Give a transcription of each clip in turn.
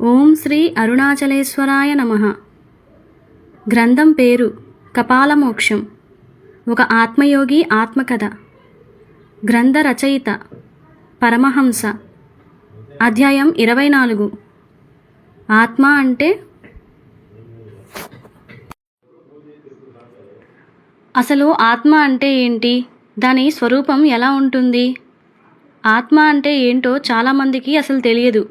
ఓం శ్రీ అరుణాచలేశ్వరాయ నమ. గ్రంథం పేరు కపాలమోక్షం. ఒక ఆత్మయోగి ఆత్మకథ. గ్రంథ రచయిత పరమహంస. అధ్యాయం ఇరవై నాలుగు. ఆత్మ అంటే? అసలు ఆత్మ అంటే ఏంటి? దాని స్వరూపం ఎలా ఉంటుంది? ఆత్మ అంటే ఏంటో చాలామందికి అసలు తెలియదు.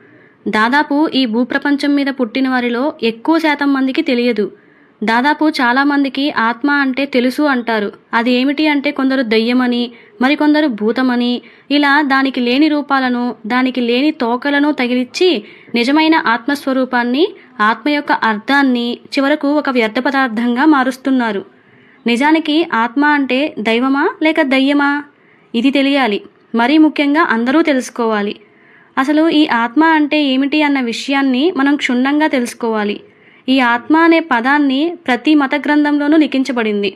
దాదాపు ఈ భూప్రపంచం మీద పుట్టిన వారిలో ఎక్కువ శాతం మందికి తెలియదు. దాదాపు చాలామందికి ఆత్మ అంటే తెలుసు అంటారు. అది ఏమిటి అంటే కొందరు దయ్యమని మరికొందరు భూతమని ఇలా దానికి లేని రూపాలను దానికి లేని తోకలను తగిలిచ్చి నిజమైన ఆత్మస్వరూపాన్ని ఆత్మ యొక్క అర్థాన్ని చివరకు ఒక వ్యర్థ పదార్థంగా మారుస్తున్నారు. నిజానికి ఆత్మ అంటే దైవమా లేక దయ్యమా? ఇది తెలియాలి. మరీ ముఖ్యంగా అందరూ తెలుసుకోవాలి. అసలు ఈ ఆత్మ అంటే ఏమిటి అన్న విషయాన్ని మనం క్షుణ్ణంగా తెలుసుకోవాలి. ఈ ఆత్మ అనే పదాన్ని ప్రతి మత గ్రంథంలోనూ లిఖించబడింది.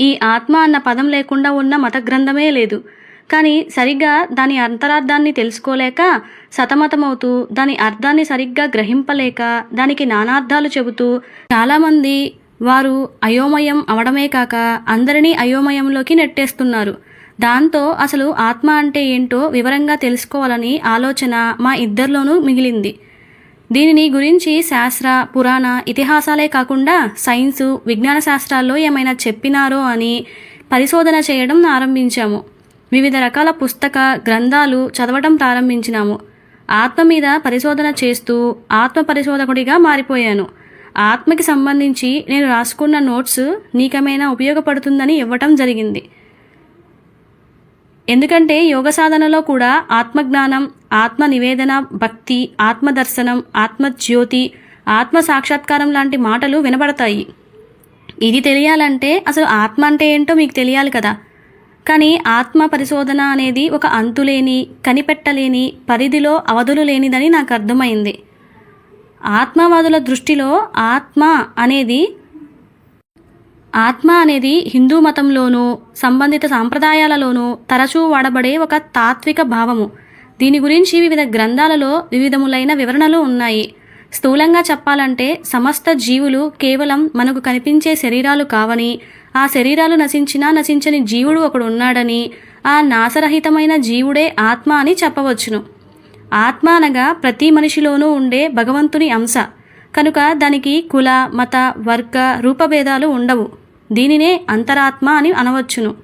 ఈ ఆత్మ అన్న పదం లేకుండా ఉన్న మత గ్రంథమే లేదు. కానీ సరిగ్గా దాని అంతరార్థాన్ని తెలుసుకోలేక సతమతమవుతూ దాని అర్థాన్ని సరిగ్గా గ్రహింపలేక దానికి నానార్థాలు చెబుతూ చాలామంది వారు అయోమయం అవడమే కాక అందరినీ అయోమయంలోకి నెట్టేస్తున్నారు. దాంతో అసలు ఆత్మ అంటే ఏంటో వివరంగా తెలుసుకోవాలని ఆలోచన మా ఇద్దరిలోనూ మిగిలింది. దీనిని గురించి శాస్త్ర పురాణ ఇతిహాసాలే కాకుండా సైన్సు విజ్ఞాన శాస్త్రాల్లో ఏమైనా చెప్పినారో అని పరిశోధన చేయడం ఆరంభించాము. వివిధ రకాల పుస్తక గ్రంథాలు చదవడం ప్రారంభించినాము. ఆత్మ మీద పరిశోధన చేస్తూ ఆత్మ పరిశోధకుడిగా మారిపోయాను. ఆత్మకి సంబంధించి నేను రాసుకున్న నోట్స్ నీకమైనా ఉపయోగపడుతుందని ఇవ్వటం జరిగింది. ఎందుకంటే యోగ సాధనలో కూడా ఆత్మజ్ఞానం ఆత్మ నివేదన భక్తి ఆత్మదర్శనం ఆత్మజ్యోతి ఆత్మ సాక్షాత్కారం లాంటి మాటలు వినబడతాయి. ఇది తెలియాలంటే అసలు ఆత్మ అంటే ఏంటో మీకు తెలియాలి కదా. కానీ ఆత్మ పరిశోధన అనేది ఒక అంతులేని కనిపెట్టలేని పరిధిలో అవధులు లేనిదని నాకు అర్థమైంది. ఆత్మవాదుల దృష్టిలో ఆత్మ అనేది ఆత్మ అనేది హిందూ మతంలోనూ సంబంధిత సాంప్రదాయాలలోనూ తరచూ వాడబడే ఒక తాత్విక భావము. దీని గురించి వివిధ గ్రంథాలలో వివిధములైన వివరణలు ఉన్నాయి. స్థూలంగా చెప్పాలంటే సమస్త జీవులు కేవలం మనకు కనిపించే శరీరాలు కావని ఆ శరీరాలు నశించినా నశించని జీవుడు ఒకడు ఉన్నాడని ఆ నాశరహితమైన జీవుడే ఆత్మ అని చెప్పవచ్చును. ఆత్మ అనగా ప్రతి మనిషిలోనూ ఉండే భగవంతుని అంశ. కనుక దానికి కుల మత వర్గ రూపభేదాలు ఉండవు. దీనినే అంతరాత్మ అని అనవచ్చును.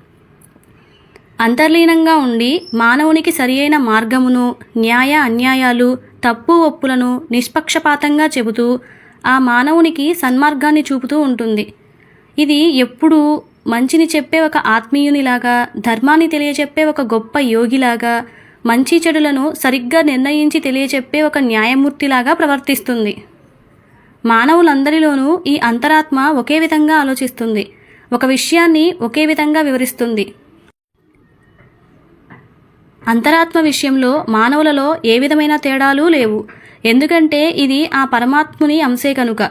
అంతర్లీనంగా ఉండి మానవునికి సరియైన మార్గమును న్యాయ అన్యాయాలు తప్పు ఒప్పులను నిష్పక్షపాతంగా చెబుతూ ఆ మానవునికి సన్మార్గాన్ని చూపుతూ ఉంటుంది. ఇది ఎప్పుడూ మంచిని చెప్పే ఒక ఆత్మీయునిలాగా ధర్మాన్ని తెలియచెప్పే ఒక గొప్ప యోగిలాగా మంచి చెడులను సరిగ్గా నిర్ణయించి తెలియచెప్పే ఒక న్యాయమూర్తిలాగా ప్రవర్తిస్తుంది. మానవులందరిలోనూ ఈ అంతరాత్మ ఒకే విధంగా ఆలోచిస్తుంది. ఒక విషయాన్ని ఒకే విధంగా వివరిస్తుంది. అంతరాత్మ విషయంలో మానవులలో ఏ విధమైన తేడాలు లేవు. ఎందుకంటే ఇది ఆ పరమాత్ముని అంశే కనుక.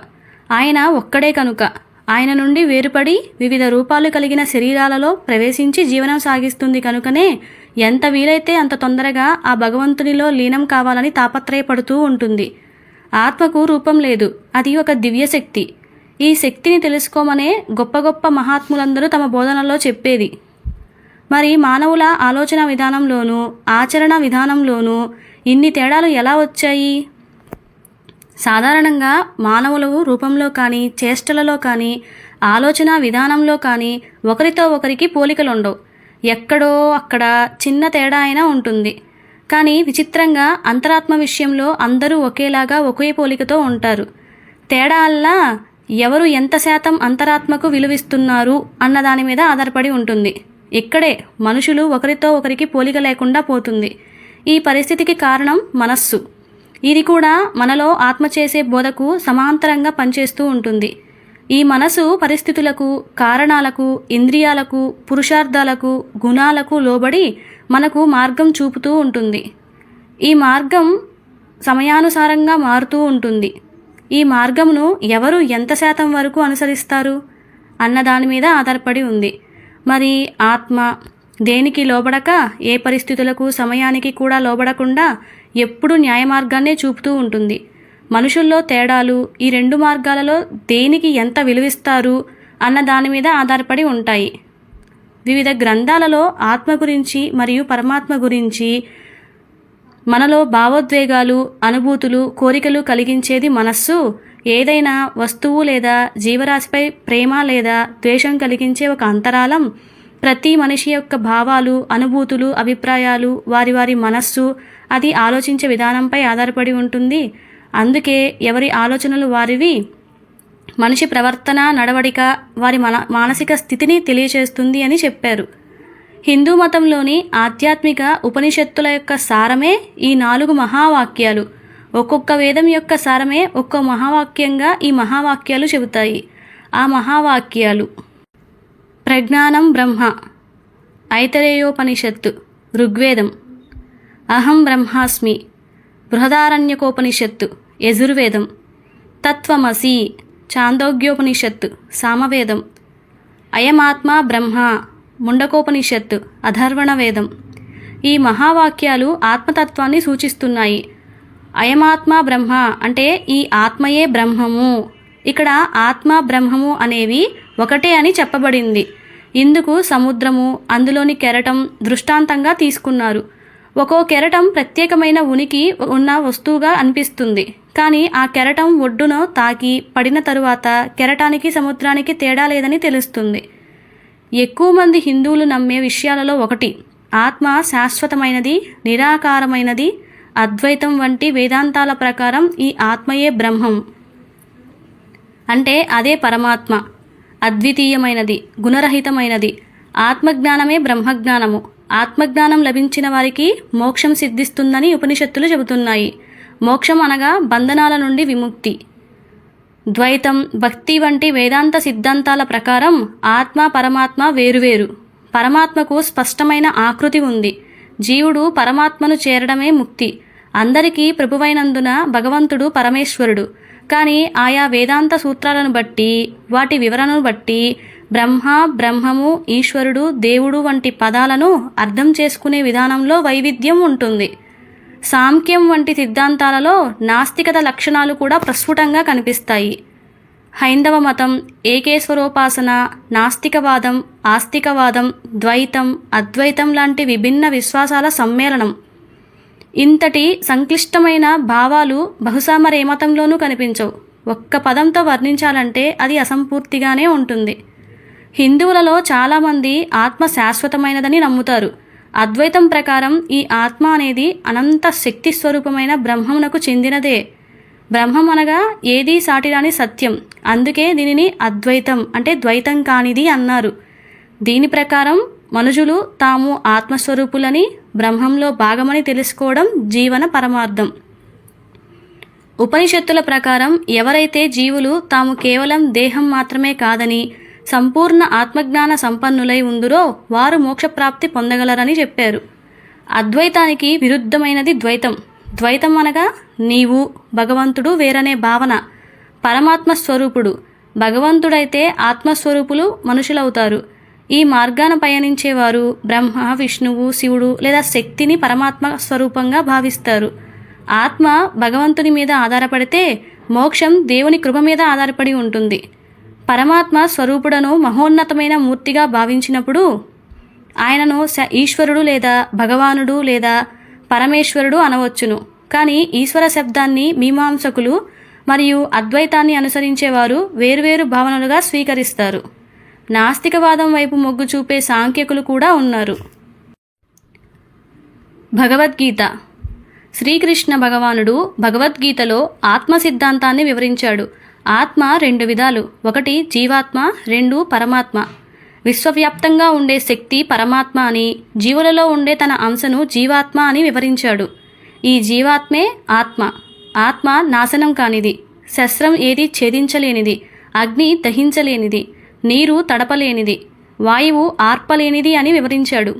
ఆయన ఒక్కడే కనుక. ఆయన నుండి వేరుపడి వివిధ రూపాలు కలిగిన శరీరాలలో ప్రవేశించి జీవనం సాగిస్తుంది కనుకనే ఎంత వీలైతే అంత తొందరగా ఆ భగవంతునిలో లీనం కావాలని తాపత్రయపడుతూ ఉంటుంది. ఆత్మకు రూపం లేదు. అది ఒక దివ్యశక్తి ఈ శక్తిని తెలుసుకోమనే గొప్ప గొప్ప మహాత్ములందరూ తమ బోధనలో చెప్పేది. మరి మానవుల ఆలోచన విధానంలోనూ ఆచరణ విధానంలోనూ ఇన్ని తేడాలు ఎలా వచ్చాయి? సాధారణంగా మానవులు రూపంలో కానీ చేష్టలలో కానీ ఆలోచన విధానంలో కానీ ఒకరితో ఒకరికి పోలికలుండవు. ఎక్కడో అక్కడ చిన్న తేడా అయినా ఉంటుంది. కానీ విచిత్రంగా అంతరాత్మ విషయంలో అందరూ ఒకేలాగా ఒకే పోలికతో ఉంటారు. తేడా అల్లా ఎవరు ఎంత శాతం అంతరాత్మకు విలువిస్తున్నారు అన్న దాని మీద ఆధారపడి ఉంటుంది. ఇక్కడే మనుషులు ఒకరితో ఒకరికి పోలిక లేకుండా పోతుంది. ఈ పరిస్థితికి కారణం మనస్సు. ఇది కూడా మనలో ఆత్మ చేసే బోధకు సమాంతరంగా పనిచేస్తూ ఉంటుంది. ఈ మనసు పరిస్థితులకు కారణాలకు ఇంద్రియాలకు పురుషార్థాలకు గుణాలకు లోబడి మనకు మార్గం చూపుతూ ఉంటుంది. ఈ మార్గం సమయానుసారంగా మారుతూ ఉంటుంది. ఈ మార్గమును ఎవరు ఎంత శాతం వరకు అనుసరిస్తారు అన్న దాని మీద ఆధారపడి ఉంది. మరి ఆత్మ దేనికి లోబడక ఏ పరిస్థితులకు సమయానికి కూడా లోబడకుండా ఎప్పుడూ న్యాయమార్గాన్నే చూపుతూ ఉంటుంది. మనుషుల్లో తేడాలు ఈ రెండు మార్గాలలో దేనికి ఎంత విలువిస్తారు అన్న దాని మీద ఆధారపడి ఉంటాయి. వివిధ గ్రంథాలలో ఆత్మ గురించి మరియు పరమాత్మ గురించి మనలో భావోద్వేగాలు అనుభూతులు కోరికలు కలిగించేది మనస్సు. ఏదైనా వస్తువు లేదా జీవరాశిపై ప్రేమ లేదా ద్వేషం కలిగించే ఒక అంతరాలం ప్రతి మనిషి యొక్క భావాలు అనుభూతులు అభిప్రాయాలు వారి వారి మనస్సు అది ఆలోచించే విధానంపై ఆధారపడి ఉంటుంది. అందుకే ఎవరి ఆలోచనలు వారివి. మనిషి ప్రవర్తన నడవడిక వారి మన మానసిక స్థితిని తెలియచేస్తుంది అని చెప్పారు. హిందూ మతంలోని ఆధ్యాత్మిక ఉపనిషత్తుల యొక్క సారమే ఈ నాలుగు మహావాక్యాలు. ఒక్కొక్క వేదం యొక్క సారమే ఒక్కో మహావాక్యంగా ఈ మహావాక్యాలు చెబుతాయి. ఆ మహావాక్యాలు ప్రజ్ఞానం బ్రహ్మ ఐతరేయోపనిషత్తు ఋగ్వేదం. అహం బ్రహ్మాస్మి బృహదారణ్యకోపనిషత్తు యజుర్వేదం. తత్వమసి చాందోగ్యోపనిషత్తు సామవేదం. అయమాత్మా బ్రహ్మ ముండకోపనిషత్తు అధర్వణ వేదం ఈ మహావాక్యాలు ఆత్మతత్వాన్ని సూచిస్తున్నాయి. అయమాత్మ బ్రహ్మ అంటే ఈ ఆత్మయే బ్రహ్మము. ఇక్కడ ఆత్మ బ్రహ్మము అనేవి ఒకటే అని చెప్పబడింది. ఇందుకు సముద్రము అందులోని కెరటం దృష్టాంతంగా తీసుకున్నారు. ఒక్కో కెరటం ప్రత్యేకమైన ఉనికి ఉన్న వస్తువుగా అనిపిస్తుంది. కానీ ఆ కెరటం ఒడ్డును తాకి పడిన తరువాత కెరటానికి సముద్రానికి తేడా లేదని తెలుస్తుంది. ఎక్కువ మంది హిందువులు నమ్మే విషయాలలో ఒకటి ఆత్మ శాశ్వతమైనది నిరాకారమైనది అద్వైతం వంటి వేదాంతాల ప్రకారం ఈ ఆత్మయే బ్రహ్మం. అంటే అదే పరమాత్మ. అద్వితీయమైనది గుణరహితమైనది ఆత్మజ్ఞానమే బ్రహ్మజ్ఞానము. ఆత్మజ్ఞానం లభించిన వారికి మోక్షం సిద్ధిస్తుందని ఉపనిషత్తులు చెబుతున్నాయి. మోక్షం అనగా బంధనాల నుండి విముక్తి. ద్వైతం భక్తి వంటి వేదాంత సిద్ధాంతాల ప్రకారం ఆత్మ పరమాత్మ వేరువేరు. పరమాత్మకు స్పష్టమైన ఆకృతి ఉంది. జీవుడు పరమాత్మను చేరడమే ముక్తి. అందరికీ ప్రభువైనందున భగవంతుడు పరమేశ్వరుడు. కానీ ఆయా వేదాంత సూత్రాలను బట్టి వాటి వివరణను బట్టి బ్రహ్మ బ్రహ్మము ఈశ్వరుడు దేవుడు వంటి పదాలను అర్థం చేసుకునే విధానంలో వైవిధ్యం ఉంటుంది. సాంఖ్యం వంటి సిద్ధాంతాలలో నాస్తికత లక్షణాలు కూడా ప్రస్ఫుటంగా కనిపిస్తాయి. హైందవ మతం ఏకేశ్వరోపాసన నాస్తికవాదం ఆస్తికవాదం ద్వైతం అద్వైతం లాంటి విభిన్న విశ్వాసాల సమ్మేళనం. ఇంతటి సంక్లిష్టమైన భావాలు బహుశా మరే మతంలోనూ కనిపించవు. ఒక్క పదంతో వర్ణించాలంటే అది అసంపూర్తిగానే ఉంటుంది. హిందువులలో చాలామంది ఆత్మ శాశ్వతమైనదని నమ్ముతారు. అద్వైతం ప్రకారం ఈ ఆత్మ అనేది అనంత శక్తి స్వరూపమైన బ్రహ్మమునకు చెందినదే. బ్రహ్మం అనగా ఏదీ సాటిరాని సత్యం. అందుకే దీనిని అద్వైతం అంటే ద్వైతం కానిది అన్నారు. దీని ప్రకారం మనుషులు తాము ఆత్మస్వరూపులని బ్రహ్మంలో భాగమని తెలుసుకోవడం జీవన పరమార్థం. ఉపనిషత్తుల ప్రకారం ఎవరైతే జీవులు తాము కేవలం దేహం మాత్రమే కాదని సంపూర్ణ ఆత్మజ్ఞాన సంపన్నులై ఉందురో వారు మోక్షప్రాప్తి పొందగలరని చెప్పారు. అద్వైతానికి విరుద్ధమైనది ద్వైతం. ద్వైతం అనగా నీవు భగవంతుడు వేరనే భావన. పరమాత్మ స్వరూపుడు భగవంతుడైతే ఆత్మస్వరూపులు మనుషులవుతారు. ఈ మార్గాన పయనించేవారు బ్రహ్మ విష్ణువు శివుడు లేదా శక్తిని పరమాత్మ స్వరూపంగా భావిస్తారు. ఆత్మ భగవంతుని మీద ఆధారపడితే మోక్షం దేవుని కృప మీద ఆధారపడి ఉంటుంది. పరమాత్మ స్వరూపుడను మహోన్నతమైన మూర్తిగా భావించినప్పుడు ఆయనను స ఈశ్వరుడు లేదా భగవానుడు లేదా పరమేశ్వరుడు అనవచ్చును. కానీ ఈశ్వర శబ్దాన్ని మీమాంసకులు మరియు అద్వైతాన్ని అనుసరించేవారు వేర్వేరు భావనలుగా స్వీకరిస్తారు. నాస్తికవాదం వైపు మొగ్గు చూపే సాంఖ్యకులు కూడా ఉన్నారు. భగవద్గీత. శ్రీకృష్ణ భగవానుడు భగవద్గీతలో ఆత్మ సిద్ధాంతాన్ని వివరించాడు. ఆత్మ రెండు విధాలు. ఒకటి జీవాత్మ రెండు పరమాత్మ. విశ్వవ్యాప్తంగా ఉండే శక్తి పరమాత్మ అని జీవులలో ఉండే తన అంశను జీవాత్మ అని వివరించాడు. ఈ జీవాత్మే ఆత్మ. ఆత్మ నాశనం కానిది. శస్త్రం ఏది ఛేదించలేనిది. అగ్ని దహించలేనిది. నీరు తడపలేనిది. వాయువు ఆర్పలేనిది అని వివరించాడు.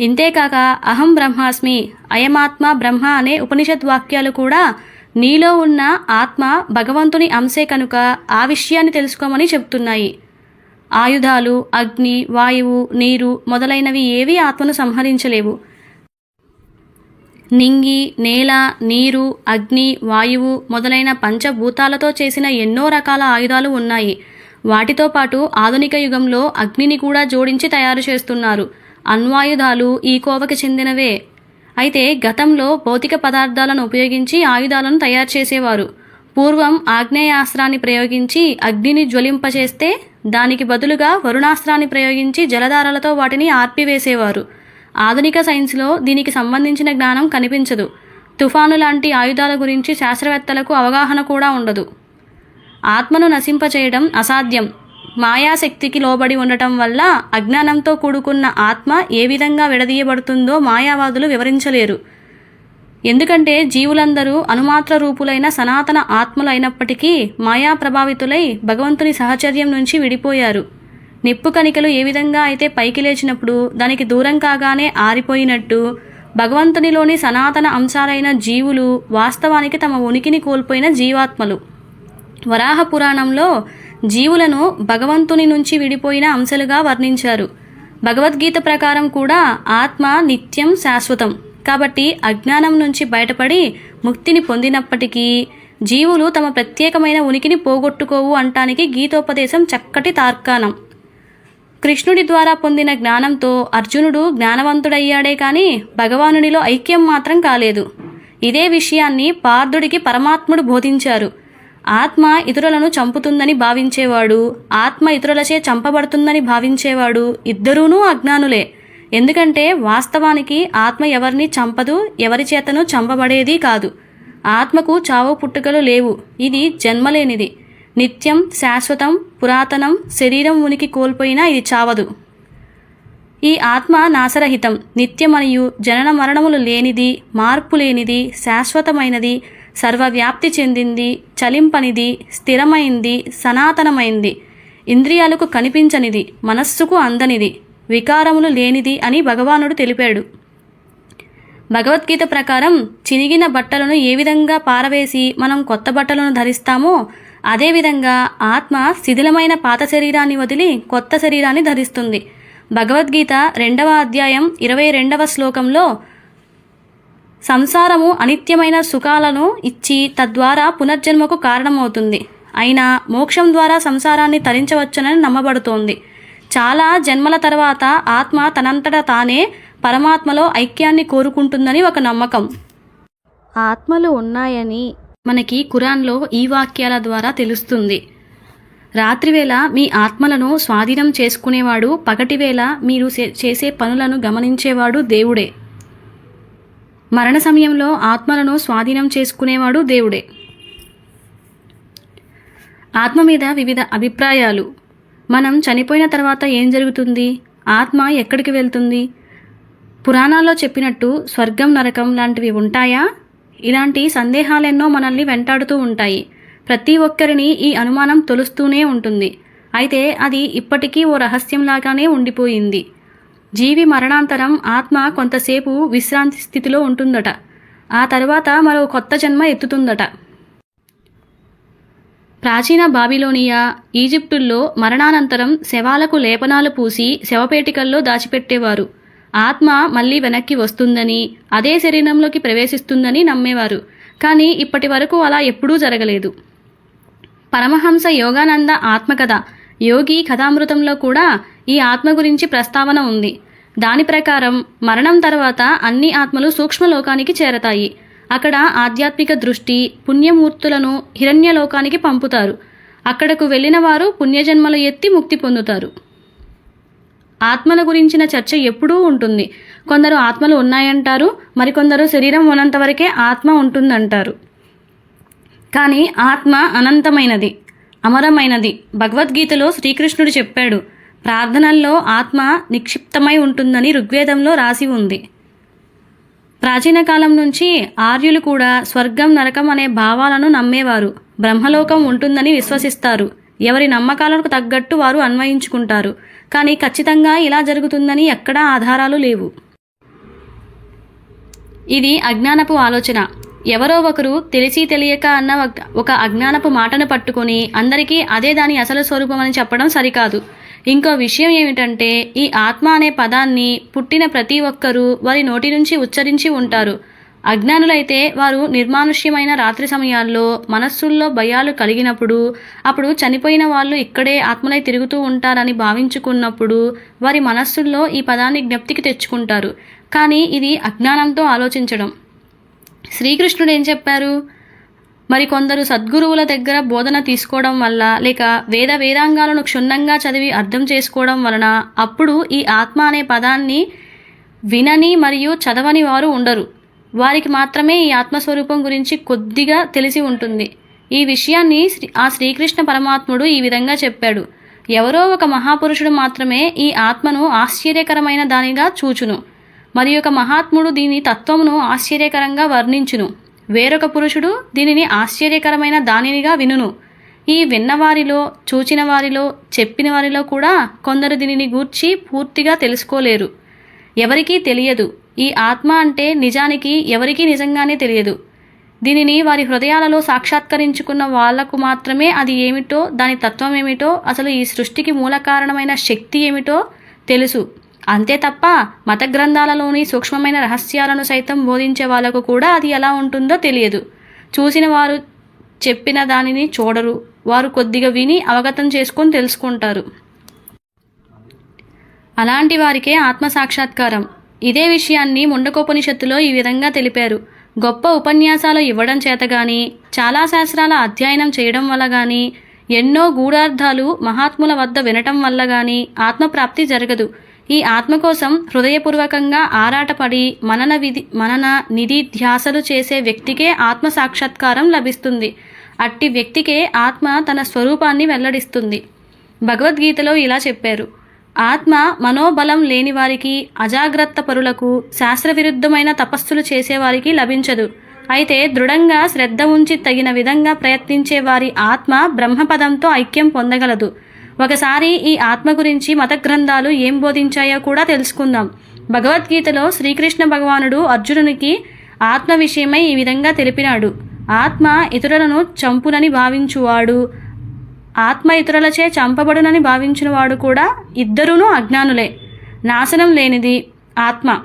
ఇంతేకాక అహం బ్రహ్మాస్మి అయమాత్మ బ్రహ్మ అనే ఉపనిషత్ వాక్యాలు కూడా నీలో ఉన్న ఆత్మ భగవంతుని అంశే కనుక ఆ విషయాన్ని తెలుసుకోమని చెప్తున్నాయి. ఆయుధాలు అగ్ని వాయువు నీరు మొదలైనవి ఏవీ ఆత్మను సంహరించలేవు. నింగి నేల నీరు అగ్ని వాయువు మొదలైన పంచభూతాలతో చేసిన ఎన్నో రకాల ఆయుధాలు ఉన్నాయి. వాటితో పాటు ఆధునిక యుగంలో అగ్నిని కూడా జోడించి తయారు చేస్తున్నారు. అణ్వాయుధాలు ఈ కోవకి చెందినవే. అయితే గతంలో భౌతిక పదార్థాలను ఉపయోగించి ఆయుధాలను తయారు చేసేవారు. పూర్వం ఆగ్నేయాస్త్రాన్ని ప్రయోగించి అగ్నిని జ్వలింపచేస్తే దానికి బదులుగా వరుణాస్త్రాన్ని ప్రయోగించి జలధారలతో వాటిని ఆర్పివేసేవారు. ఆధునిక సైన్స్లో దీనికి సంబంధించిన జ్ఞానం కనిపించదు. తుఫాను లాంటి ఆయుధాల గురించి శాస్త్రవేత్తలకు అవగాహన కూడా ఉండదు. ఆత్మను నశింపచేయడం అసాధ్యం. మాయాశక్తికి లోబడి ఉండటం వల్ల అజ్ఞానంతో కూడుకున్న ఆత్మ ఏ విధంగా విడదీయబడుతుందో మాయావాదులు వివరించలేరు. ఎందుకంటే జీవులందరూ అనుమాత్ర రూపులైన సనాతన ఆత్మలైనప్పటికీ మాయా ప్రభావితులై భగవంతుని సహచర్యం నుంచి విడిపోయారు. నిప్పు కణికలు ఏ విధంగా అయితే పైకి లేచినప్పుడు దానికి దూరం కాగానే ఆరిపోయినట్టు భగవంతునిలోని సనాతన అంశాలైన జీవులు వాస్తవానికి తమ ఉనికిని కోల్పోయిన జీవాత్మలు. వరాహ పురాణంలో జీవులను భగవంతుని నుంచి విడిపోయిన అంశాలుగా వర్ణించారు. భగవద్గీత ప్రకారం కూడా ఆత్మ నిత్యం శాశ్వతం. కాబట్టి అజ్ఞానం నుంచి బయటపడి ముక్తిని పొందినప్పటికీ జీవులు తమ ప్రత్యేకమైన ఉనికిని పోగొట్టుకోవు అంటానికి గీతోపదేశం చక్కటి తార్కాణం. కృష్ణుడి ద్వారా పొందిన జ్ఞానంతో అర్జునుడు జ్ఞానవంతుడయ్యాడే కానీ భగవానుడిలో ఐక్యం మాత్రం కాలేదు. ఇదే విషయాన్ని పార్థుడికి పరమాత్ముడు బోధించారు. ఆత్మ ఇతరులను చంపుతుందని భావించేవాడు ఆత్మ ఇతరులచే చంపబడుతుందని భావించేవాడు ఇద్దరూనూ అజ్ఞానులే. ఎందుకంటే వాస్తవానికి ఆత్మ ఎవరిని చంపదు ఎవరి చేతను చంపబడేది కాదు. ఆత్మకు చావు పుట్టుకలు లేవు. ఇది జన్మలేనిది. నిత్యం శాశ్వతం పురాతనం శరీరం ఉనికి కోల్పోయినా ఇది చావదు. ఈ ఆత్మ నాశరహితం. నిత్యమనియు జనన మరణములు లేనిది మార్పు లేనిది శాశ్వతమైనది సర్వవ్యాప్తి చెందింది చలింపనిది స్థిరమైంది సనాతనమైంది. ఇంద్రియాలకు కనిపించనిది మనస్సుకు అందనిది వికారములు లేనిది అని భగవానుడు తెలిపాడు. భగవద్గీత ప్రకారం చినిగిన బట్టలను ఏ విధంగా పారవేసి మనం కొత్త బట్టలను ధరిస్తామో అదేవిధంగా ఆత్మ శిథిలమైన పాత శరీరాన్ని వదిలి కొత్త శరీరాన్ని ధరిస్తుంది. భగవద్గీత రెండవ అధ్యాయం ఇరవై రెండవ శ్లోకంలో సంసారము అనిత్యమైన సుఖాలను ఇచ్చి తద్వారా పునర్జన్మకు కారణమవుతుంది. అయినా మోక్షం ద్వారా సంసారాన్ని తరించవచ్చునని నమ్మబడుతోంది. చాలా జన్మల తర్వాత ఆత్మ తనంతట తానే పరమాత్మలో ఐక్యాన్ని కోరుకుంటుందని ఒక నమ్మకం. ఆత్మలు ఉన్నాయని మనకి ఖురాన్లో ఈ వాక్యాల ద్వారా తెలుస్తుంది. రాత్రివేళ మీ ఆత్మలను స్వాధీనం చేసుకునేవాడు పగటివేళ మీరు చేసే పనులను గమనించేవాడు దేవుడే. మరణ సమయంలో ఆత్మలను స్వాధీనం చేసుకునేవాడు దేవుడే. ఆత్మ మీద వివిధ అభిప్రాయాలు. మనం చనిపోయిన తర్వాత ఏం జరుగుతుంది? ఆత్మ ఎక్కడికి వెళ్తుంది? పురాణాల్లో చెప్పినట్టు స్వర్గం నరకం లాంటివి ఉంటాయా? ఇలాంటి సందేహాలెన్నో మనల్ని వెంటాడుతూ ఉంటాయి. ప్రతి ఒక్కరిని ఈ అనుమానం తొలుస్తూనే ఉంటుంది. అయితే అది ఇప్పటికీ ఓ రహస్యంలాగానే ఉండిపోయింది. జీవి మరణాంతరం ఆత్మ కొంతసేపు విశ్రాంతి స్థితిలో ఉంటుందట. ఆ తరువాత మరో కొత్త జన్మ ఎత్తుతుందట. ప్రాచీన బాబిలోనియా ఈజిప్టుల్లో మరణానంతరం శవాలకు లేపనాలు పూసి శవపేటికల్లో దాచిపెట్టేవారు. ఆత్మ మళ్ళీ వెనక్కి వస్తుందని అదే శరీరంలోకి ప్రవేశిస్తుందని నమ్మేవారు. కానీ ఇప్పటి వరకు అలా ఎప్పుడూ జరగలేదు. పరమహంస యోగానంద ఆత్మకథ యోగి కథామృతంలో కూడా ఈ ఆత్మ గురించి ప్రస్తావన ఉంది. దాని ప్రకారం మరణం తర్వాత అన్ని ఆత్మలు సూక్ష్మలోకానికి చేరతాయి. అక్కడ ఆధ్యాత్మిక దృష్టి పుణ్యమూర్తులను హిరణ్యలోకానికి పంపుతారు. అక్కడకు వెళ్ళిన వారు పుణ్యజన్మలు ఎత్తి ముక్తి పొందుతారు. ఆత్మల గురించిన చర్చ ఎప్పుడూ ఉంటుంది. కొందరు ఆత్మలు ఉన్నాయంటారు మరికొందరు శరీరం ఉన్నంత వరకే ఆత్మ ఉంటుందంటారు. కానీ ఆత్మ అనంతమైనది అమరమైనది. భగవద్గీతలో శ్రీకృష్ణుడు చెప్పాడు ప్రార్థనల్లో ఆత్మ నిక్షిప్తమై ఉంటుందని ఋగ్వేదంలో రాసి ఉంది. ప్రాచీన కాలం నుంచి ఆర్యులు కూడా స్వర్గం నరకం అనే భావాలను నమ్మేవారు. బ్రహ్మలోకం ఉంటుందని విశ్వసిస్తారు. ఎవరి నమ్మకాలకు తగ్గట్టు వారు అన్వయించుకుంటారు. కానీ ఖచ్చితంగా ఇలా జరుగుతుందని ఎక్కడా ఆధారాలు లేవు. ఇది అజ్ఞానపు ఆలోచన. ఎవరో ఒకరు తెలిసి తెలియక అన్న ఒక- ఒక అజ్ఞానపు మాటను పట్టుకొని అందరికీ అదే దాని అసలు స్వరూపం అని చెప్పడం సరికాదు. ఇంకో విషయం ఏమిటంటే ఈ ఆత్మ అనే పదాన్ని పుట్టిన ప్రతి ఒక్కరూ వారి నోటి నుంచి ఉచ్చరించి ఉంటారు. అజ్ఞానులైతే వారు నిర్మానుష్యమైన రాత్రి సమయాల్లో మనస్సుల్లో భయాలు కలిగినప్పుడు అప్పుడు చనిపోయిన వాళ్ళు ఇక్కడే ఆత్మలై తిరుగుతూ ఉంటారని భావించుకున్నప్పుడు వారి మనస్సుల్లో ఈ పదాన్ని జ్ఞప్తికి తెచ్చుకుంటారు. కానీ ఇది అజ్ఞానంతో ఆలోచించడం. శ్రీకృష్ణుడు ఏం చెప్పారు? మరి కొందరు సద్గురువుల దగ్గర బోధన తీసుకోవడం వల్ల లేక వేద వేదాంగాలను క్షుణ్ణంగా చదివి అర్థం చేసుకోవడం వలన అప్పుడు ఈ ఆత్మ అనే పదాన్ని వినని మరియు చదవని వారు ఉండరు. వారికి మాత్రమే ఈ ఆత్మస్వరూపం గురించి కొద్దిగా తెలిసి ఉంటుంది. ఈ విషయాన్ని శ్రీ ఆ శ్రీకృష్ణ పరమాత్ముడు ఈ విధంగా చెప్పాడు. ఎవరో ఒక మహాపురుషుడు మాత్రమే ఈ ఆత్మను ఆశ్చర్యకరమైన దానిగా చూచును. మరి ఒక మహాత్ముడు దీని తత్వమును ఆశ్చర్యకరంగా వర్ణించును. వేరొక పురుషుడు దీనిని ఆశ్చర్యకరమైన దానినిగా వినును. ఈ విన్నవారిలో చూచిన వారిలో చెప్పిన వారిలో కూడా కొందరు దీనిని గూర్చి పూర్తిగా తెలుసుకోలేరు. ఎవరికీ తెలియదు. ఈ ఆత్మ అంటే నిజానికి ఎవరికీ నిజంగానే తెలియదు. దీనిని వారి హృదయాలలో సాక్షాత్కరించుకున్న వాళ్ళకు మాత్రమే అది ఏమిటో దాని తత్వం ఏమిటో అసలు ఈ సృష్టికి మూల కారణమైన శక్తి ఏమిటో తెలుసు. అంతే తప్ప మత గ్రంథాలలోని సూక్ష్మమైన రహస్యాలను సైతం బోధించే వాళ్ళకు కూడా అది ఎలా ఉంటుందో తెలియదు. చూసిన వారు చెప్పిన దానిని చూడరు. వారు కొద్దిగా విని అవగతం చేసుకొని తెలుసుకుంటారు. అలాంటి వారికే ఆత్మ సాక్షాత్కారం ఇదే విషయాన్ని ముండకోపనిషత్తులో ఈ విధంగా తెలిపారు. గొప్ప ఉపన్యాసాలు ఇవ్వడం చేత గాని చాలా శాస్త్రాల అధ్యయనం చేయడం వల్ల గాని ఎన్నో గూఢార్థాలు మహాత్ముల వద్ద వినటం వల్ల గాని ఆత్మప్రాప్తి జరగదు. ఈ ఆత్మ కోసం హృదయపూర్వకంగా ఆరాటపడి మనన విధి మనన నిధి ధ్యాసలు చేసే వ్యక్తికే ఆత్మ సాక్షాత్కారం లభిస్తుంది. అట్టి వ్యక్తికే ఆత్మ తన స్వరూపాన్ని వెల్లడిస్తుంది. భగవద్గీతలో ఇలా చెప్పారు. ఆత్మ మనోబలం లేని వారికి అజాగ్రత్త పరులకు శాస్త్రవిరుద్ధమైన తపస్సులు చేసేవారికి లభించదు. అయితే దృఢంగా శ్రద్ధ ఉంచి తగిన విధంగా ప్రయత్నించే వారి ఆత్మ బ్రహ్మపదంతో ఐక్యం పొందగలదు. ఒకసారి ఈ ఆత్మ గురించి మత గ్రంథాలు ఏం బోధించాయో కూడా తెలుసుకుందాం. భగవద్గీతలో శ్రీకృష్ణ భగవానుడు అర్జునునికి ఆత్మ విషయమై ఈ విధంగా తెలిపినాడు. ఆత్మ ఇతరులను చంపునని భావించువాడు ఆత్మ ఇతరులచే చంపబడునని భావించినవాడు కూడా ఇద్దరూనూ అజ్ఞానులే. నాశనం లేనిది ఆత్మ.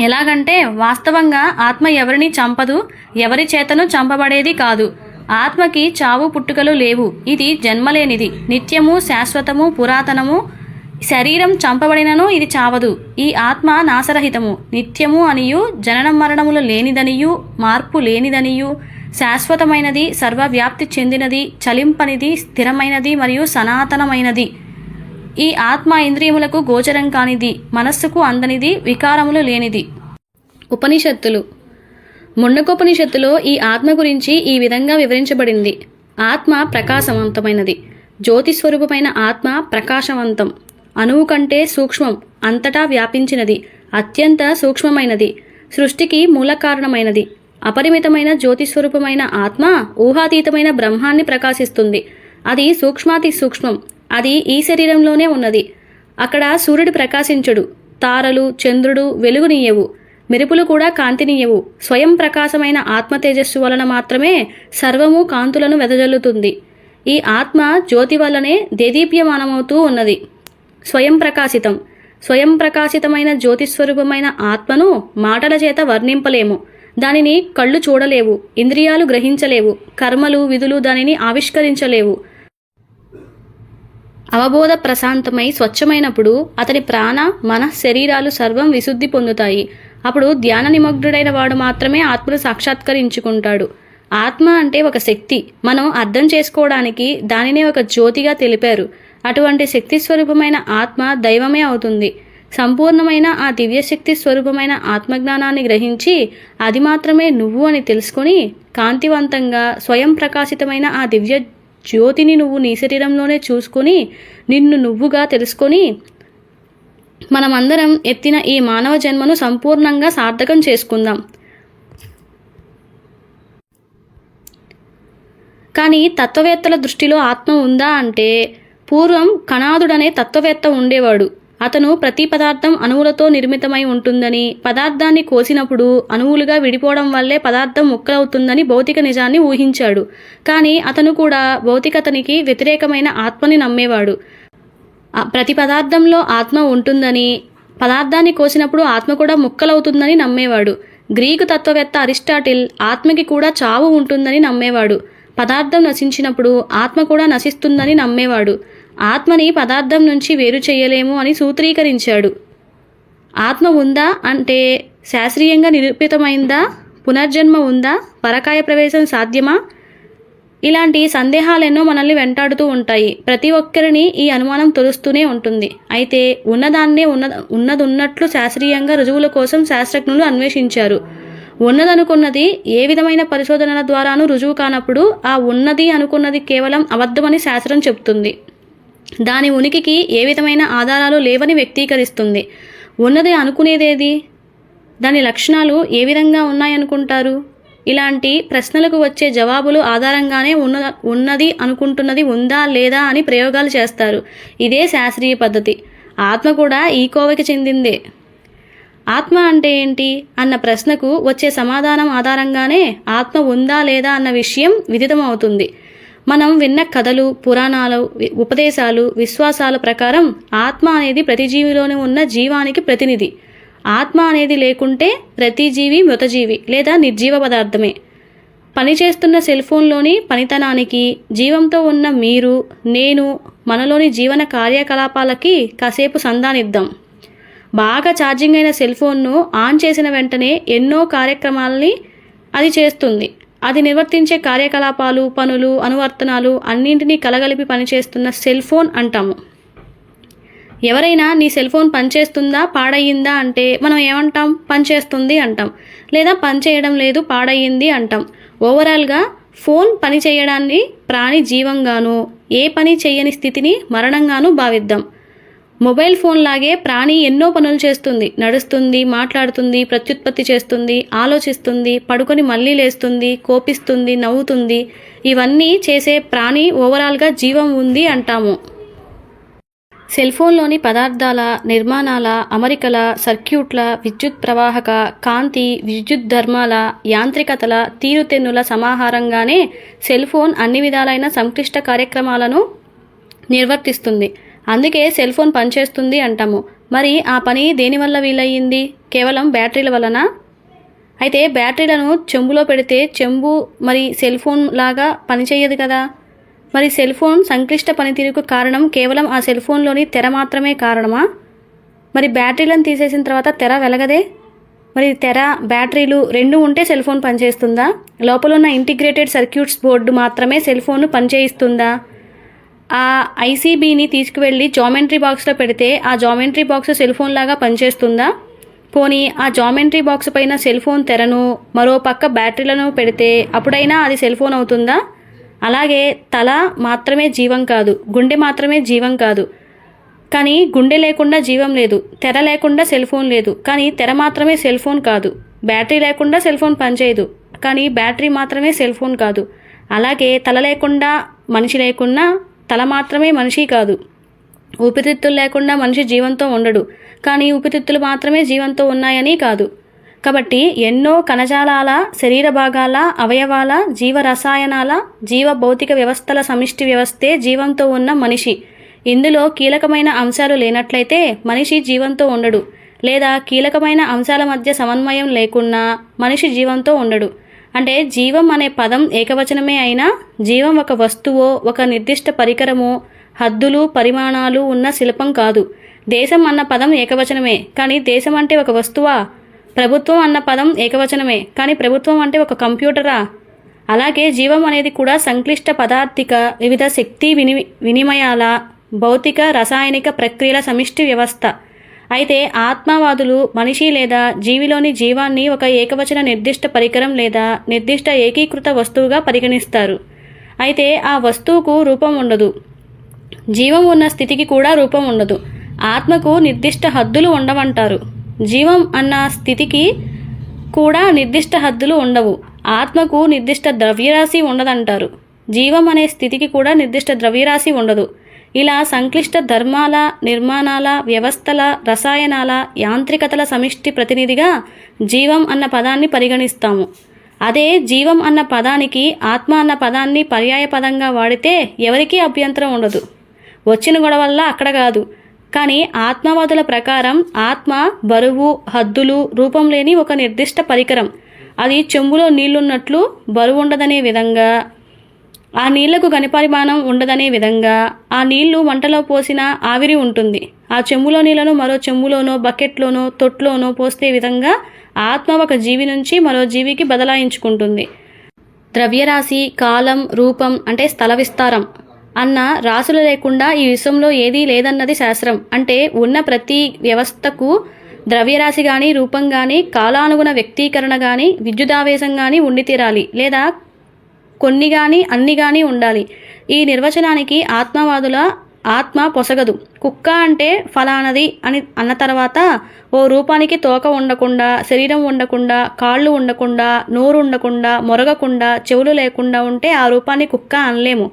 ఎలాగంటే వాస్తవంగా ఆత్మ ఎవరిని చంపదు ఎవరి చేతను చంపబడేది కాదు. ఆత్మకి చావు పుట్టుకలు లేవు. ఇది జన్మలేనిది. నిత్యము శాశ్వతము పురాతనము. శరీరం చంపబడినను ఇది చావదు. ఈ ఆత్మ నాశరహితము. నిత్యము అనియు జననం మరణములు లేనిదనియు మార్పు లేనిదనియు శాశ్వతమైనది సర్వవ్యాప్తి చెందినది చలింపనిది స్థిరమైనది మరియు సనాతనమైనది. ఈ ఆత్మ ఇంద్రియములకు గోచరం కానిది మనస్సుకు అందనిది వికారములు లేనిది. ఉపనిషత్తులు. ముండకోపనిషత్తులో ఈ ఆత్మ గురించి ఈ విధంగా వివరించబడింది. ఆత్మ ప్రకాశవంతమైనది. జ్యోతిస్వరూపమైన ఆత్మ ప్రకాశవంతం. అణువు కంటే సూక్ష్మం అంతటా వ్యాపించినది. అత్యంత సూక్ష్మమైనది. సృష్టికి మూల కారణమైనది. అపరిమితమైన జ్యోతిస్వరూపమైన ఆత్మ ఊహాతీతమైన బ్రహ్మాన్ని ప్రకాశిస్తుంది. అది సూక్ష్మాతి సూక్ష్మం. అది ఈ శరీరంలోనే ఉన్నది. అక్కడ సూర్యుడు ప్రకాశించడు. తారలు చంద్రుడు వెలుగునీయవు. మెరుపులు కూడా కాంతినీయవు. స్వయం ప్రకాశమైన ఆత్మ తేజస్సు వలన మాత్రమే సర్వము కాంతులను వెదజల్లుతుంది. ఈ ఆత్మ జ్యోతి వల్లనే దేదీప్యమానమవుతూ ఉన్నది. స్వయం ప్రకాశితం. స్వయం ప్రకాశితమైన జ్యోతిస్వరూపమైన ఆత్మను మాటల చేత వర్ణింపలేము. దానిని కళ్ళు చూడలేవు. ఇంద్రియాలు గ్రహించలేవు. కర్మలు విధులు దానిని ఆవిష్కరించలేవు. అవబోధ ప్రశాంతమై స్వచ్ఛమైనప్పుడు అతని ప్రాణ మన శరీరాలు సర్వం విశుద్ధి పొందుతాయి. అప్పుడు ధ్యాన నిమగ్నుడైన వాడు మాత్రమే ఆత్మను సాక్షాత్కరించుకుంటాడు. ఆత్మ అంటే ఒక శక్తి. మనం అర్థం చేసుకోవడానికి దానినే ఒక జ్యోతిగా తెలిపారు. అటువంటి శక్తి స్వరూపమైన ఆత్మ దైవమే అవుతుంది. సంపూర్ణమైన ఆ దివ్యశక్తి స్వరూపమైన ఆత్మజ్ఞానాన్ని గ్రహించి అది మాత్రమే నువ్వు అని తెలుసుకొని కాంతివంతంగా స్వయం ప్రకాశితమైన ఆ దివ్య జ్యోతిని నువ్వు నీ శరీరంలోనే చూసుకొని నిన్ను నువ్వుగా తెలుసుకొని మనమందరం ఎత్తిన ఈ మానవ జన్మను సంపూర్ణంగా సార్థకం చేసుకుందాం. కానీ తత్వవేత్తల దృష్టిలో ఆత్మ ఉందా అంటే పూర్వం కణాదుడనే తత్వవేత్త ఉండేవాడు. అతను ప్రతి పదార్థం అణువులతో నిర్మితమై ఉంటుందని పదార్థాన్ని కోసినప్పుడు అణువులుగా విడిపోవడం వల్లే పదార్థం ముక్కలవుతుందని భౌతిక నిజాన్ని ఊహించాడు. కానీ అతను కూడా భౌతికతనికి వ్యతిరేకమైన ఆత్మని నమ్మేవాడు. ప్రతి పదార్థంలో ఆత్మ ఉంటుందని పదార్థాన్ని కోసినప్పుడు ఆత్మ కూడా ముక్కలవుతుందని నమ్మేవాడు. గ్రీకు తత్వవేత్త అరిస్టాటిల్ ఆత్మకి కూడా చావు ఉంటుందని నమ్మేవాడు. పదార్థం నశించినప్పుడు ఆత్మ కూడా నశిస్తుందని నమ్మేవాడు. ఆత్మని పదార్థం నుంచి వేరు చేయలేము అని సూత్రీకరించాడు. ఆత్మ ఉందా అంటే శాస్త్రీయంగా నిరూపితమైందా? పునర్జన్మ ఉందా? పరకాయ ప్రవేశం సాధ్యమా? ఇలాంటి సందేహాలెన్నో మనల్ని వెంటాడుతూ ఉంటాయి. ప్రతి ఒక్కరిని ఈ అనుమానం తొలుస్తూనే ఉంటుంది. అయితే ఉన్నదాన్నే ఉన్న ఉన్నదున్నట్లు శాస్త్రీయంగా రుజువుల కోసం శాస్త్రజ్ఞులు అన్వేషించారు. ఉన్నదనుకున్నది ఏ విధమైన పరిశోధనల ద్వారానూ రుజువు కానప్పుడు ఆ ఉన్నది అనుకున్నది కేవలం అబద్ధమని శాస్త్రం చెప్తుంది దాని ఉనికికి ఏ విధమైన ఆధారాలు లేవని వ్యక్తీకరిస్తుంది. ఉన్నది అనుకునేదేది? దాని లక్షణాలు ఏ విధంగా ఉన్నాయనుకుంటారు? ఇలాంటి ప్రశ్నలకు వచ్చే జవాబులు ఆధారంగానే ఉన్న ఉన్నది అనుకుంటున్నది ఉందా లేదా అని ప్రయోగాలు చేస్తారు. ఇదే శాస్త్రీయ పద్ధతి. ఆత్మ కూడా ఈ కోవకి చెందిందే. ఆత్మ అంటే ఏంటి? అన్న ప్రశ్నకు వచ్చే సమాధానం ఆధారంగానే ఆత్మ ఉందా లేదా అన్న విషయం విదితమవుతుంది. మనం విన్న కథలు పురాణాలు ఉపదేశాలు విశ్వాసాల ప్రకారం ఆత్మ అనేది ప్రతి జీవిలోనూ ఉన్న జీవానికి ప్రతినిధి. ఆత్మ అనేది లేకుంటే ప్రతి జీవి మృతజీవి లేదా నిర్జీవ పదార్థమే. పనిచేస్తున్న సెల్ ఫోన్లోని పనితనానికి జీవంతో ఉన్న మీరు నేను మనలోని జీవన కార్యకలాపాలకి కాసేపు సంధానిద్దాం. బాగా ఛార్జింగ్ అయిన సెల్ ఫోన్ను ఆన్ చేసిన వెంటనే ఎన్నో కార్యక్రమాలని అది చేస్తుంది. అది నిర్వర్తించే కార్యకలాపాలు పనులు అనువర్తనాలు అన్నింటినీ కలగలిపి పనిచేస్తున్న సెల్ ఫోన్ అంటాము. ఎవరైనా నీ సెల్ ఫోన్ పనిచేస్తుందా? పాడయ్యిందా? అంటే మనం ఏమంటాం? పనిచేస్తుంది అంటాం. లేదా పనిచేయడం లేదు పాడయ్యింది అంటాం. ఓవరాల్గా ఫోన్ పని చేయడాన్ని ప్రాణి జీవంగాను ఏ పని చేయని స్థితిని మరణంగాను భావిద్దాం. మొబైల్ ఫోన్ లాగే ప్రాణి ఎన్నో పనులు చేస్తుంది. నడుస్తుంది మాట్లాడుతుంది ప్రత్యుత్పత్తి చేస్తుంది ఆలోచిస్తుంది పడుకొని మళ్ళీ లేస్తుంది కోపిస్తుంది నవ్వుతుంది. ఇవన్నీ చేసే ప్రాణి ఓవరాల్గా జీవం ఉంది అంటాము. సెల్ ఫోన్లోని పదార్థాల నిర్మాణాల అమరికల సర్క్యూట్ల విద్యుత్ ప్రవాహక కాంతి విద్యుత్ ధర్మాల యాంత్రికతల తీరుతెన్నుల సమాహారంగానే సెల్ ఫోన్ అన్ని విధాలైన సంక్లిష్ట కార్యక్రమాలను నిర్వర్తిస్తుంది. అందుకే సెల్ ఫోన్ పనిచేస్తుంది అంటాము. మరి ఆ పని దేనివల్ల వీలయ్యింది? కేవలం బ్యాటరీల వలన? అయితే బ్యాటరీలను చెంబులో పెడితే చెంబు మరి సెల్ ఫోన్ లాగా పనిచేయదు కదా. మరి సెల్ ఫోన్ సంక్లిష్ట పనితీరుకు కారణం కేవలం ఆ సెల్ ఫోన్లోని తెర మాత్రమే కారణమా? మరి బ్యాటరీలను తీసేసిన తర్వాత తెర వెలగదే? మరి తెర బ్యాటరీలు రెండు ఉంటే సెల్ ఫోన్ పనిచేస్తుందా? లోపల ఉన్న ఇంటిగ్రేటెడ్ సర్క్యూట్స్ బోర్డు మాత్రమే సెల్ ఫోన్ పనిచేయిస్తుందా? ఆ ఐసీబీని తీసుకువెళ్ళి జామెంట్రీ బాక్స్లో పెడితే ఆ జామెంట్రీ బాక్స్ సెల్ ఫోన్ లాగా పనిచేస్తుందా? పోనీ ఆ జామెంట్రీ బాక్స్ పైన సెల్ ఫోన్ తెరను మరో పక్క బ్యాటరీలను పెడితే అప్పుడైనా అది సెల్ ఫోన్ అవుతుందా? అలాగే తల మాత్రమే జీవం కాదు గుండె మాత్రమే జీవం కాదు. కానీ గుండె లేకుండా జీవం లేదు తెర లేకుండా సెల్ ఫోన్ లేదు కానీ తెర మాత్రమే సెల్ ఫోన్ కాదు. బ్యాటరీ లేకుండా సెల్ ఫోన్ పనిచేయదు కానీ బ్యాటరీ మాత్రమే సెల్ ఫోన్ కాదు. అలాగే తల లేకుండా మనిషి లేకున్నా తల మాత్రమే మనిషి కాదు. ఊపిరితిత్తులు లేకుండా మనిషి జీవంతో ఉండడు కానీ ఊపిరితిత్తులు మాత్రమే జీవంతో ఉన్నాయని కాదు. కాబట్టి ఎన్నో కణజాలాల శరీర భాగాల అవయవాల జీవ రసాయనాల జీవ భౌతిక వ్యవస్థల సమిష్టి వ్యవస్థే జీవంతో ఉన్న మనిషి. ఇందులో కీలకమైన అంశాలు లేనట్లయితే మనిషి జీవంతో ఉండడు. లేదా కీలకమైన అంశాల మధ్య సమన్వయం లేకున్నా మనిషి జీవంతో ఉండడు. అంటే జీవం అనే పదం ఏకవచనమే అయినా జీవం ఒక వస్తువో ఒక నిర్దిష్ట పరికరమో హద్దులు పరిమాణాలు ఉన్న శిల్పం కాదు. దేశం అన్న పదం ఏకవచనమే. కానీ దేశం అంటే ఒక వస్తువా? ప్రభుత్వం అన్న పదం ఏకవచనమే. కానీ ప్రభుత్వం అంటే ఒక కంప్యూటరా? అలాగే జీవం అనేది కూడా సంక్లిష్ట పదార్థిక వివిధ శక్తి విని వినిమయాల భౌతిక రసాయనిక ప్రక్రియల సమిష్టి వ్యవస్థ. అయితే ఆత్మవాదులు మనిషి లేదా జీవిలోని జీవాన్ని ఒక ఏకవచన నిర్దిష్ట పరికరం లేదా నిర్దిష్ట ఏకీకృత వస్తువుగా పరిగణిస్తారు. అయితే ఆ వస్తువుకు రూపం ఉండదు. జీవం ఉన్న స్థితికి కూడా రూపం ఉండదు. ఆత్మకు నిర్దిష్ట హద్దులు ఉండవంటారు. జీవం అన్న స్థితికి కూడా నిర్దిష్ట హద్దులు ఉండవు. ఆత్మకు నిర్దిష్ట ద్రవ్యరాశి ఉండదంటారు. జీవం అనే స్థితికి కూడా నిర్దిష్ట ద్రవ్యరాశి ఉండదు. ఇలా సంక్లిష్ట ధర్మాల నిర్మాణాల వ్యవస్థల రసాయనాల యాంత్రికతల సమిష్టి ప్రతినిధిగా జీవం అన్న పదాన్ని పరిగణిస్తాము. అదే జీవం అన్న పదానికి ఆత్మ అన్న పదాన్ని పర్యాయ పదంగా వాడితే ఎవరికీ అభ్యంతరం ఉండదు. వచ్చిన గొడవల్ల అక్కడ కాదు. కానీ ఆత్మవాదుల ప్రకారం ఆత్మ బరువు హద్దులు రూపం లేని ఒక నిర్దిష్ట పరికరం. అది చెంబులో నీళ్ళున్నట్లు బరువు ఉండదనే విధంగా ఆ నీళ్ళకు గనిపరిమాణం ఉండదనే విధంగా ఆ నీళ్ళు వంటలో పోసిన ఆవిరి ఉంటుంది. ఆ చెంబులో నీళ్ళను మరో చెంబులోనో బకెట్లోనో తొట్లోనో పోస్తే విధంగా ఆత్మ ఒక జీవి నుంచి మరో జీవికి బదలాయించుకుంటుంది. ద్రవ్యరాశి కాలం రూపం అంటే స్థల విస్తారం. అన్న రాసులు లేకుండా ఈ విశ్వంలో ఏదీ లేదన్నది శాస్త్రం. అంటే ఉన్న ప్రతి వ్యవస్థకు ద్రవ్యరాశి కానీ రూపం కానీ కాలానుగుణ వ్యక్తీకరణ కానీ విద్యుదావేశం కానీ ఉండి తీరాలి. లేదా కొన్ని కానీ అన్ని కానీ ఉండాలి. ఈ నిర్వచనానికి ఆత్మవాదుల ఆత్మ పొసగదు. కుక్క అంటే ఫలానది అని అన్న తర్వాత ఓ రూపానికి తోక ఉండకుండా శరీరం ఉండకుండా కాళ్ళు ఉండకుండా నోరు ఉండకుండా మొరగకుండా చెవులు లేకుండా ఉంటే ఆ రూపాన్ని కుక్క అనలేము.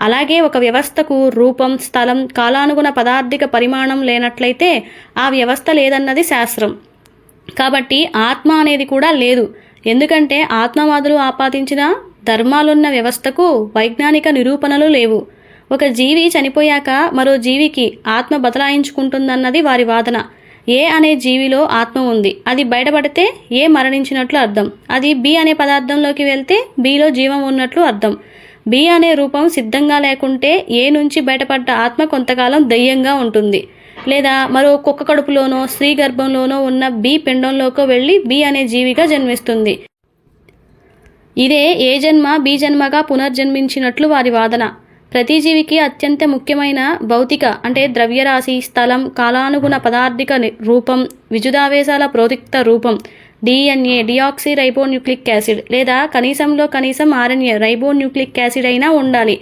అలాగే ఒక వ్యవస్థకు రూపం స్థలం కాలానుగుణ పదార్థిక పరిమాణం లేనట్లయితే ఆ వ్యవస్థ లేదన్నది శాస్త్రం. కాబట్టి ఆత్మ అనేది కూడా లేదు. ఎందుకంటే ఆత్మవాదులు ఆపాదించిన ధర్మాలున్న వ్యవస్థకు వైజ్ఞానిక నిరూపణలు లేవు. ఒక జీవి చనిపోయాక మరో జీవికి ఆత్మ బదలాయించుకుంటుందన్నది వారి వాదన. ఏ అనే జీవిలో ఆత్మ ఉంది. అది బయటపడితే ఏ మరణించినట్లు అర్థం. అది బి అనే పదార్థంలోకి వెళ్తే బిలో జీవం ఉన్నట్లు అర్థం. బి అనే రూపం సిద్ధంగా లేకుంటే ఏ నుంచి బయటపడ్డ ఆత్మ కొంతకాలం దయ్యంగా ఉంటుంది. లేదా మరో కుక్క కడుపులోనో స్త్రీ గర్భంలోనో ఉన్న బి పిండంలోకి వెళ్ళి బి అనే జీవిగా జన్మిస్తుంది. ఇదే ఏ జన్మ బి జన్మగా పునర్జన్మించినట్లు వారి వాదన. ప్రతి జీవికి అత్యంత ముఖ్యమైన భౌతిక అంటే ద్రవ్యరాశి స్థలం కాలానుగుణ పదార్థిక రూపం విజుదావేశాల ప్రోతిక్త రూపం డిఎన్ఏ డిఆక్సీ రైబోన్యూక్లిక్ యాసిడ్ లేదా కనీసంలో కనీసం ఆర్ఎన్ఏ రైబోన్యూక్లిక్ యాసిడ్ అయినా ఉండాలి.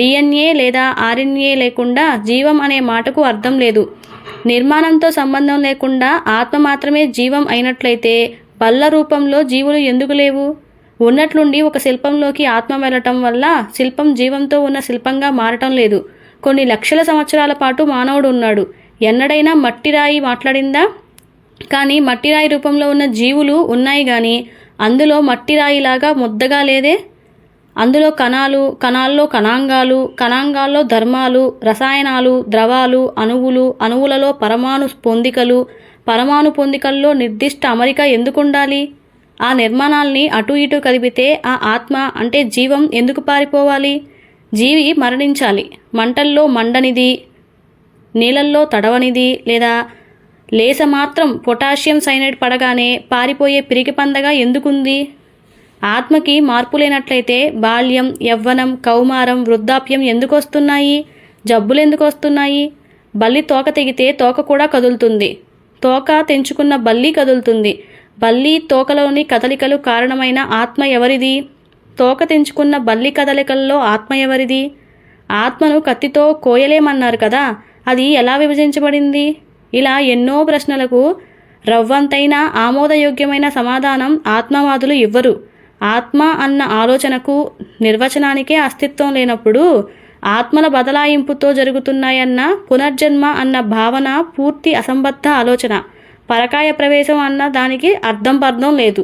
డిఎన్ఏ లేదా ఆర్ఎన్ఏ లేకుండా జీవం అనే మాటకు అర్థం లేదు. నిర్మాణంతో సంబంధం లేకుండా ఆత్మ మాత్రమే జీవం అయినట్లయితే బల్ల రూపంలో జీవులు ఎందుకు లేవు? ఉన్నట్లుండి ఒక శిల్పంలోకి ఆత్మ వెళ్ళటం వల్ల శిల్పం జీవంతో ఉన్న శిల్పంగా మారటం లేదు. కొన్ని లక్షల సంవత్సరాల పాటు మానవుడు ఉన్నాడు ఎన్నడైనా మట్టి రాయి మాట్లాడిందా? కానీ మట్టి రాయి రూపంలో ఉన్న జీవులు ఉన్నాయి కానీ అందులో మట్టి రాయిలాగా ముద్దగా లేదే? అందులో కణాలు కణాల్లో కణాంగాలు కణాంగాల్లో ధర్మాలు రసాయనాలు ద్రవాలు అణువులు అణువులలో పరమాణు పొందికలు పరమాణు పొందికల్లో నిర్దిష్ట అమరిక ఎందుకు ఉండాలి ఆ నిర్మాణాల్ని అటు ఇటు కదిపితే ఆ ఆత్మ అంటే జీవం ఎందుకు పారిపోవాలి? జీవి మరణించాలి. మంటల్లో మండనిది నీళ్ళల్లో తడవనిది లేదా లేస మాత్రం పొటాషియం సైనైడ్ పడగానే పారిపోయే పిరికి పందగా ఎందుకుంది? ఆత్మకి మార్పు లేనట్లయితే బాల్యం యవ్వనం కౌమారం వృద్ధాప్యం ఎందుకు వస్తున్నాయి జబ్బులు ఎందుకు వస్తున్నాయి బల్లి తోక తెగితే తోక కూడా కదులుతుంది. తోక తెంచుకున్న బల్లి కదులుతుంది. బల్లి తోకలోని కదలికలు కారణమైన ఆత్మ ఎవరిది? తోక తెంచుకున్న బల్లి కదలికల్లో ఆత్మ ఎవరిది? ఆత్మను కత్తితో కోయలేమన్నారు కదా అది ఎలా విభజించబడింది? ఇలా ఎన్నో ప్రశ్నలకు రవ్వంతైన ఆమోదయోగ్యమైన సమాధానం ఆత్మవాదులు ఇవ్వరు. ఆత్మ అన్న ఆలోచనకు నిర్వచనానికే అస్తిత్వం లేనప్పుడు ఆత్మల బదలాయింపుతో జరుగుతున్నాయన్న పునర్జన్మ అన్న భావన పూర్తి అసంబద్ధ ఆలోచన. పరకాయ ప్రవేశం అన్న దానికి అర్థం పర్థం లేదు.